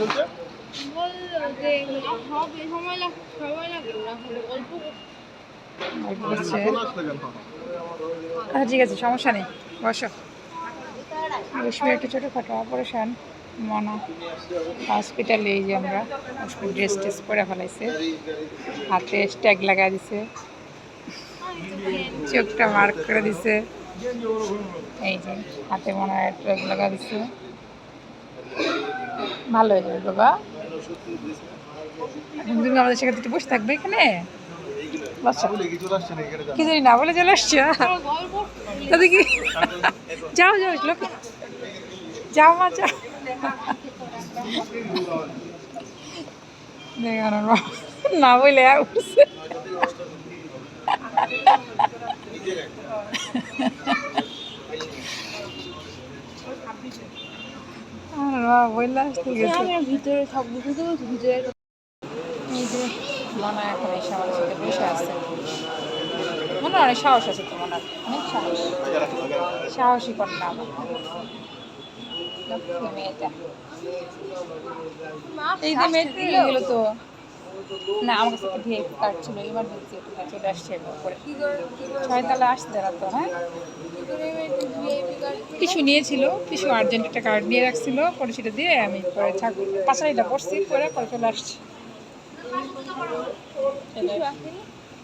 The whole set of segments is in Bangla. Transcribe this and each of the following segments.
বলছে বলল যে হবে সময় লাগ সময় লাগবে না অল্প। করছে চলে আসলে কেন আচ্ছা ঠিক আছে সমস্যা নেই বসো। রশ্মির একটা ছোটোখাটো অপারেশন মনা। হসপিটালে এই যে আমরা ড্রেস টেস পরে ফেলাইছে। হাতে স্ট্যাগ লাগা দিছে। চোখটা মার্ক করে দিছে। এই যে হাতে মনে হয় ট্যাগ লাগা দিছে। ভালো হয়ে যাবে বাবা তুমি আমাদের সাথে একটু বসে থাকবে এখানে? কি জানি না, বলে চলে আসছো? তাতে কি? যাও যাও, লোক। যাও, মা, যাও। না বলে উঠছে বললে আসতে গেছে আমি ভিতরে সব বুঝতে পারছি ভিতরে এই যে মনে এখন এসে আমাদের সাথে বসে আছে মনে অনেক সাহস আছে তো মনে অনেক সাহস সাহসী কন্যা আমার মেয়েটা। এই যে মেয়েটা গেল তো। না, আমার কাছে একটা ভিআইপি কার্ড ছিল ইমার্জেন্সি এটা চলে আসছে উপরে ছয়তলা আসছে না তো হ্যাঁ? কিছু নিয়েছিল, কিছু আর্জেন্ট একটা কার্ড নিয়ে রাখছিল, পরে সেটা দিয়ে আমি পরে ঠাকুর পাশাইটা পড়ছি, পরে পরে চলে আসছি।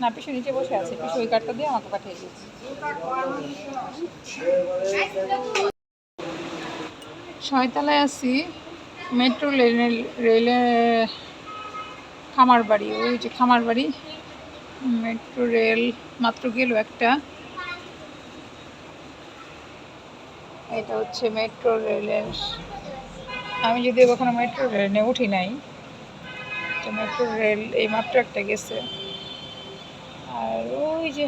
না, পিছু নিচে বসে আছে, পিছু ওই কার্ডটা দিয়ে আমাকে পাঠিয়ে দিয়েছে। ছয়তলায় আছি মেট্রো রেলের রেলে খামার বাড়ি ওই যে খামার বাড়ি মেট্রো রেল, মাত্র গেল একটা। এটা হচ্ছে মেট্রো রেলের। আমি যদি কখনো মেট্রো রেলে উঠি নাই, তো মেট্রো রেল এই মাত্র একটা গেছে। আর ওই যে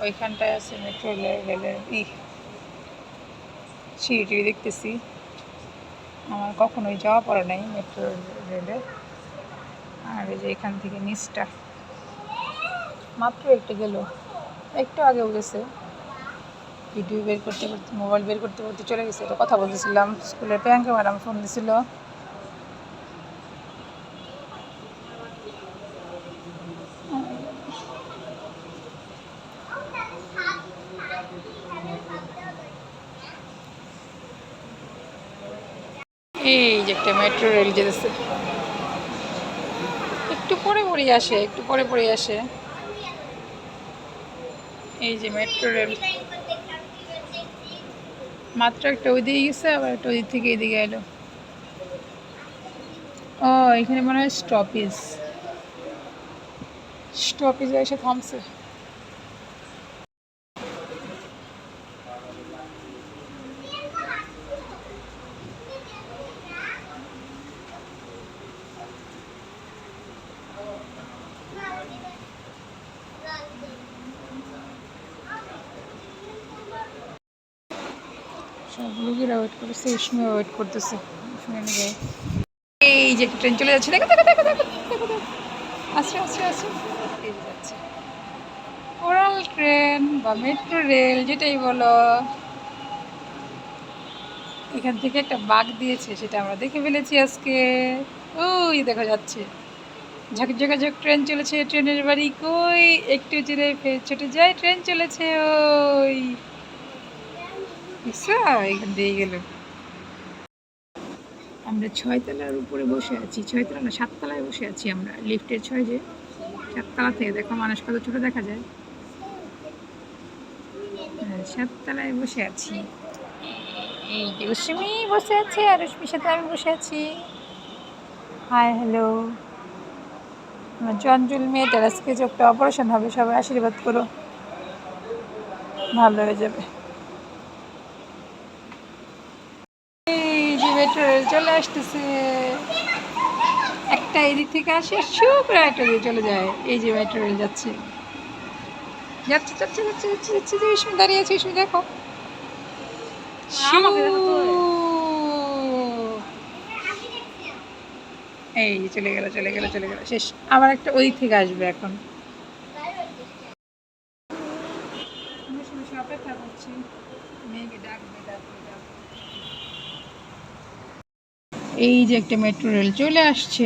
ওইখানটায় আছে মেট্রো রেলের ই সিঁড়ি দেখতেছি। আমার কখনোই যাওয়া পড়া নাই মেট্রো রেলে। আর এই যে এখান থেকে নিচটা। মাত্র একটা গেল। একটু আগেও গেছে ভিডিও বের করতে করতে মোবাইল বের করতে করতে চলে গেছে। এটা কথা বলতেছিলাম। স্কুলের প্রিয়াঙ্কা ম্যাডাম ফোন দিছিল। এই যে একটা মেট্রো রেল যেতেছে। একটু পরে পরে আসে, একটু পরে পরে আসে। এই যে মেট্রো রেল মাত্র একটা ওই দিকে গেছে, আবার একটা ওই থেকে এদিকে এলো। ও, এখানে মনে হয় স্টপেজ স্টপেজে এসে থামছে। সব লোকেরা ওয়েট করতেছে ইসমিও ওয়েট করতেছে। শুনে যাই। এই যে ট্রেন চলে যাচ্ছে, দেখো দেখো দেখো দেখো আসছে আসছে আসছে। যাচ্ছে। ওরাল ট্রেন বা মেট্রো রেল যেটাই বলো। এখান থেকে একটা বাঘ দিয়েছে, সেটা আমরা দেখে ফেলেছি আজকে। ওই দেখা যাচ্ছে। ঝাঁক ঝাঁক ট্রেন চলেছে ট্রেনের বাড়ি কই? একটু জোরে ফের ছুটে যায় ট্রেন চলেছে, ওই। আমরা ছয়তলার উপরে বসে আছি ছয়তলা না সাততলায় বসে আছি আমরা লিফটের ছয় যে সাততলা থেকে দেখো মানুষ কত ছোট দেখা যায়। হ্যাঁ, সাততলায় বসে আছি। এই রশ্মি বসে আছে আর রশ্মির সাথে আমি বসে আছি। Hi hello. আমার জঞ্জুল মেয়েটার আজকে যে একটা অপারেশন হবে সবাই আশীর্বাদ করো। ভালো হয়ে যাবে এই যে মেট্রো রেল চলে আসতেছে। একটা এদিক থেকে আসে শুভ করে একটা দিয়ে চলে যায়। এই যে মেট্রো রেল যাচ্ছে। যাচ্ছে যাচ্ছে যাচ্ছে যাচ্ছে যাচ্ছে যে ইসমি দাঁড়িয়ে আছে ইসমি দেখো। এই যে চলে গেল চলে গেল চলে গেল। শেষ। আবার একটা ওই থেকে আসবে এখন। অপেক্ষা করছি। মেয়েকে ডাকবে ডাকবে ডাকবে এই যে একটা মেট্রো রেল চলে আসছে।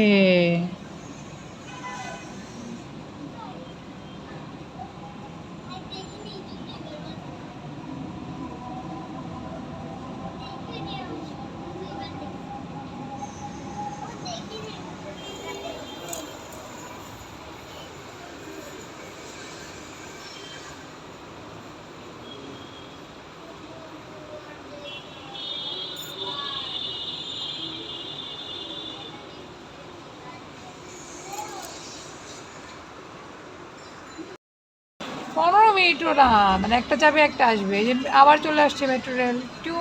মিনিটও না মানে একটা যাবে, একটা আসবে। যে আবার চলে আসছে মেট্রো রেল টু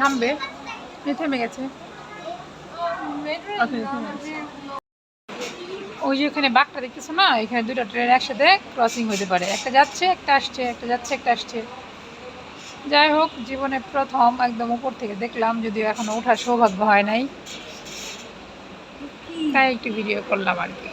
থামবে। থেমে গেছে। মেট্রো ওই যে ওখানে বাঘটা দেখতেছো না? এখানে দুটো ট্রেন একসাথে ক্রসিং হতে পারে। একটা যাচ্ছে, একটা আসছে, একটা যাচ্ছে, একটা আসছে। যাই হোক জীবনে প্রথম একদম উপর থেকে দেখলাম, যদিও এখনও ওঠার সৌভাগ্য হয় নাই। তাই একটু ভিডিও করলাম আর কি।